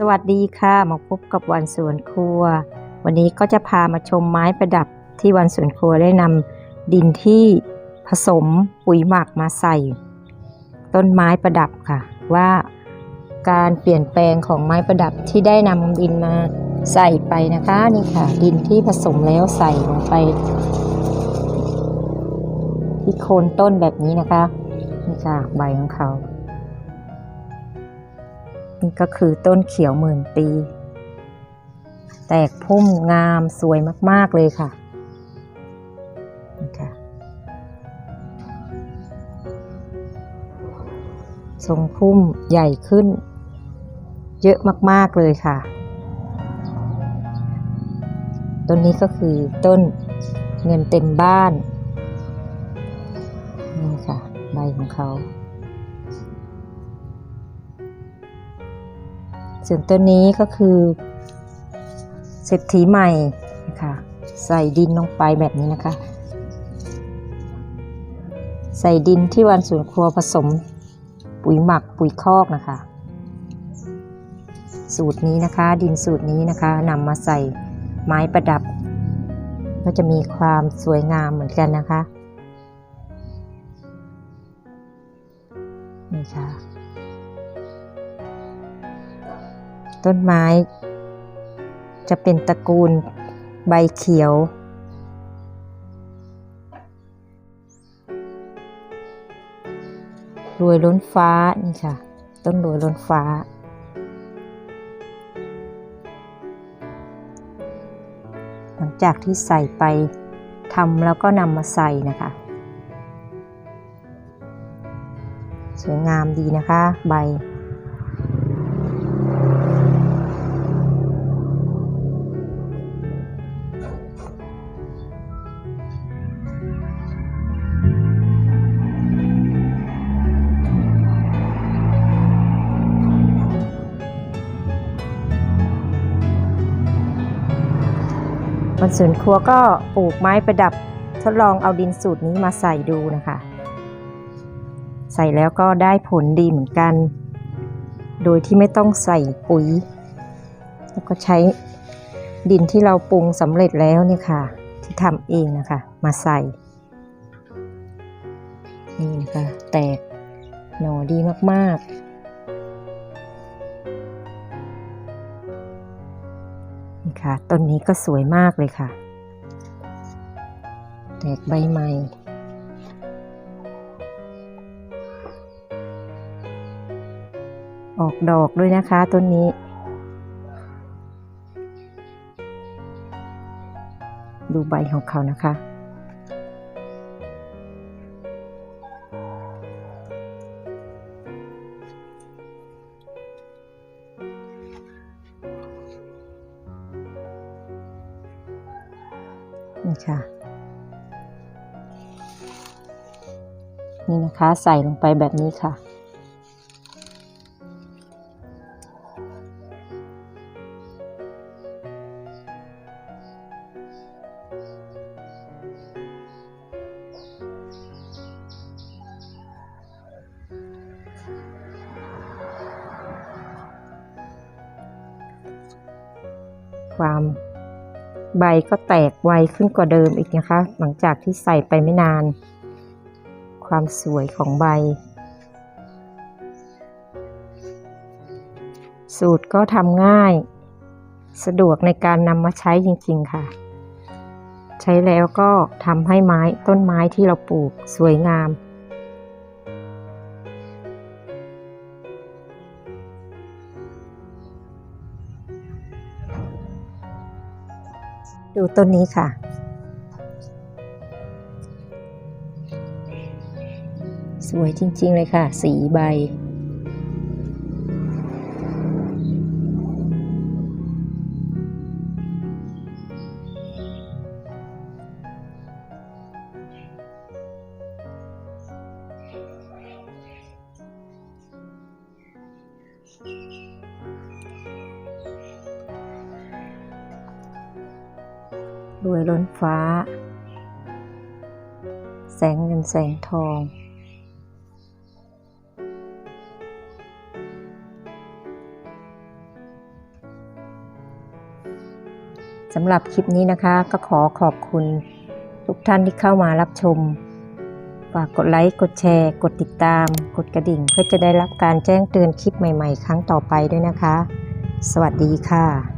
สวัสดีค่ะมาพบกับวันสวนครัว วันนี้ก็จะพามาชมไม้ประดับที่วันสวนครัวได้นำดินที่ผสมปุ๋ยหมักมาใส่ ต้นไม้ประดับค่ะ ว่าการเปลี่ยนแปลงของไม้ประดับที่ได้นำดินมาใส่ไปนะคะนี่ค่ะ ดินที่ผสมแล้วใส่ลงไปที่โคนต้นแบบนี้นะคะนี่ค่ะใบของเขา นี่ก็คือต้นเขียวหมื่นปี แตกพุ่มงามสวยมาก ๆ เลยค่ะนี่ค่ะ ทรงพุ่มใหญ่ขึ้น เยอะมาก ๆ เลยค่ะ ต้นนี้ก็คือต้นเงินเต็มบ้าน นี่ค่ะ ใบของเขา ส่วนตัวนี้ก็คือเศรษฐีใหม่นะคะใส่ดินลงไปแบบนี้นะคะ ใส่ดินที่วันสวนครัวผสมปุ๋ยหมักปุ๋ยคอกนะคะ สูตรนี้นะคะ ดินสูตรนี้นะคะนำมาใส่ไม้ประดับ ก็จะมีความสวยงามเหมือนกันนะคะนี่ค่ะ ต้นไม้ จะเป็นตระกูลใบเขียว รวยล้นฟ้านี่ค่ะ ต้นรวยล้นฟ้า หลังจากที่ใส่ไปทำแล้วก็นำมาใส่นะคะสวยงามดีนะคะ ใบ วันสวนครัวก็ปลูกไม้ประดับทดลองเอาดินสูตรนี้มาใส่ดูนะคะ ใส่แล้วก็ได้ผลดีเหมือนกัน โดยที่ไม่ต้องใส่ปุ๋ย แล้วก็ใช้ดินที่เราปรุงสำเร็จแล้วนี่ค่ะ ที่ทำเองนะคะ มาใส่ นี่นะคะ แตกหน่อดีมากๆ ค่ะ ต้นนี้ก็สวยมากเลยค่ะ แตกใบใหม่ออกดอกด้วยนะคะต้นนี้ ดูใบของเขานะคะ นี่ค่ะ นี่นะคะใส่ลงไปแบบนี้ค่ะ ความ ใบก็แตกไวขึ้นกว่าเดิมอีกนะคะ หลังจากที่ใส่ไปไม่นาน ความสวยของใบ สูตรก็ทำง่าย สะดวกในการนำมาใช้จริงๆค่ะ ใช้แล้วก็ทำให้ไม้ต้นไม้ที่เราปลูกสวยงาม ดูต้นนี้ค่ะ สวยจริง ๆ เลยค่ะ สีใบ รวยล้นฟ้า แสงเงินแสงทอง สำหรับคลิปนี้นะคะก็ขอขอบคุณทุกท่านที่เข้ามารับชม ฝากกดไลค์ กดแชร์ กดติดตาม กดกระดิ่ง เพื่อจะได้รับการแจ้งเตือนคลิปใหม่ ๆ ครั้งต่อไปด้วยนะคะ สวัสดีค่ะ